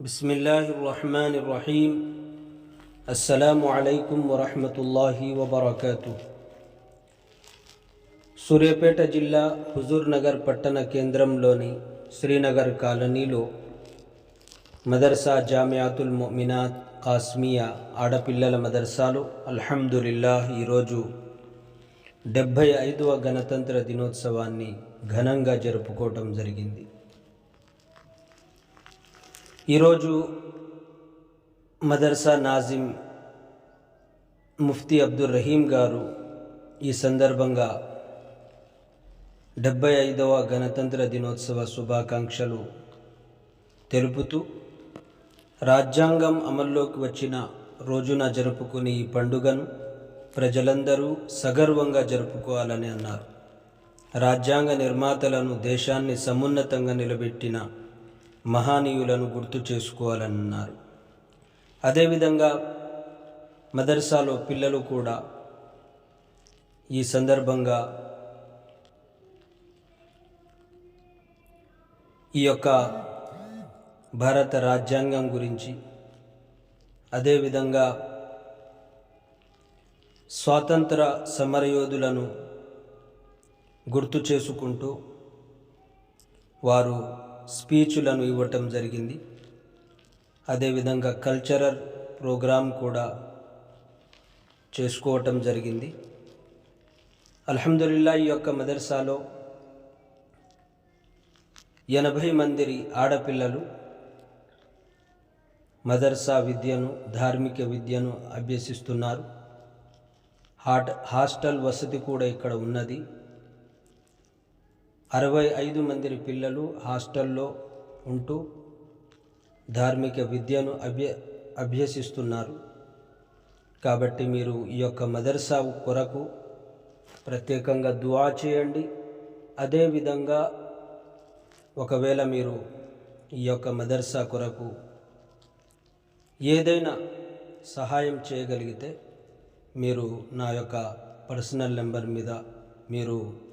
بسم الله الرحمن الرحيم السلام عليكم ورحمة الله وبركاته సూర్యాపేట జిల్లా హుజూర్ నగర్ పట్టణ కేంద్రంలోని శ్రీనగర్ కాలనీలో మదర్సా జామియాతుల్ మొమినాత్ కాస్మియా ఆడపిల్లల మదర్సాలో అల్హమ్దులిల్లాహ్ ఈరోజు డెబ్భై ఐదవ గణతంత్ర దినోత్సవాన్ని ఘనంగా జరుపుకోవటం జరిగింది ఈరోజు మదర్సా నాజిమ్ ముఫ్తీ అబ్దుల్ రహీం గారు ఈ సందర్భంగా డెబ్బై ఐదవ గణతంత్ర దినోత్సవ శుభాకాంక్షలు తెలుపుతూ రాజ్యాంగం అమల్లోకి వచ్చిన రోజున జరుపుకునే ఈ పండుగను ప్రజలందరూ సగర్వంగా జరుపుకోవాలని అన్నారు. రాజ్యాంగ నిర్మాతలను దేశాన్ని సమున్నతంగా నిలబెట్టిన మహానీయులను గుర్తు చేసుకోవాలని అన్నారు అదేవిధంగా మదర్సాలో పిల్లలు కూడా ఈ సందర్భంగా ఈ యొక్క భారత రాజ్యాంగం గురించి అదేవిధంగా స్వాతంత్ర సమరయోధులను గుర్తు చేసుకుంటూ వారు స్పీచ్లను ఇవ్వటం జరిగింది. అదేవిధంగా కల్చరల్ ప్రోగ్రాం కూడా చేసుకోవటం జరిగింది. అల్హమ్దుల్లా ఈ యొక్క మదర్సాలో ఎనభై మంది ఆడపిల్లలు మదర్సా విద్యను ధార్మిక విద్యను అభ్యసిస్తున్నారు. హాట్ హాస్టల్ వసతి కూడా ఇక్కడ ఉన్నది. అరవై ఐదు మంది పిల్లలు హాస్టల్లో ఉంటూ ధార్మిక విద్యను అభ్య అభ్యసిస్తున్నారు. కాబట్టి మీరు ఈ యొక్క మదర్సా కొరకు ప్రత్యేకంగా దువా చేయండి. అదేవిధంగా ఒకవేళ మీరు ఈ యొక్క మదర్సా కొరకు ఏదైనా సహాయం చేయగలిగితే మీరు నా యొక్క పర్సనల్ నెంబర్ మీద మీరు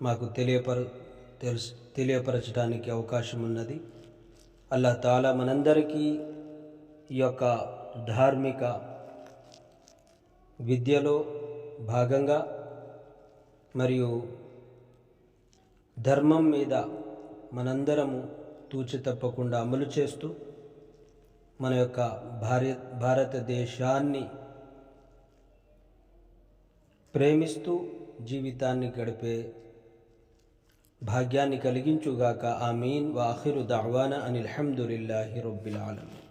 మాకు తెలియపరు తెలుసు తెలియపరచడానికి అవకాశం ఉన్నది అల్లా తాలా మనందరికీ ఈ యొక్క ధార్మిక విద్యలో భాగంగా మరియు ధర్మం మీద మనందరము తూచి తప్పకుండా అమలు చేస్తూ మన యొక్క భార్య భారతదేశాన్ని ప్రేమిస్తూ జీవితాన్ని గడిపే భాగ్యాన్ని కలిగించుగాక. ఆమీన్. వాఖిరు దావాన అనిల్ హమ్దులిల్లాహి రబ్బిల్ ఆలమీ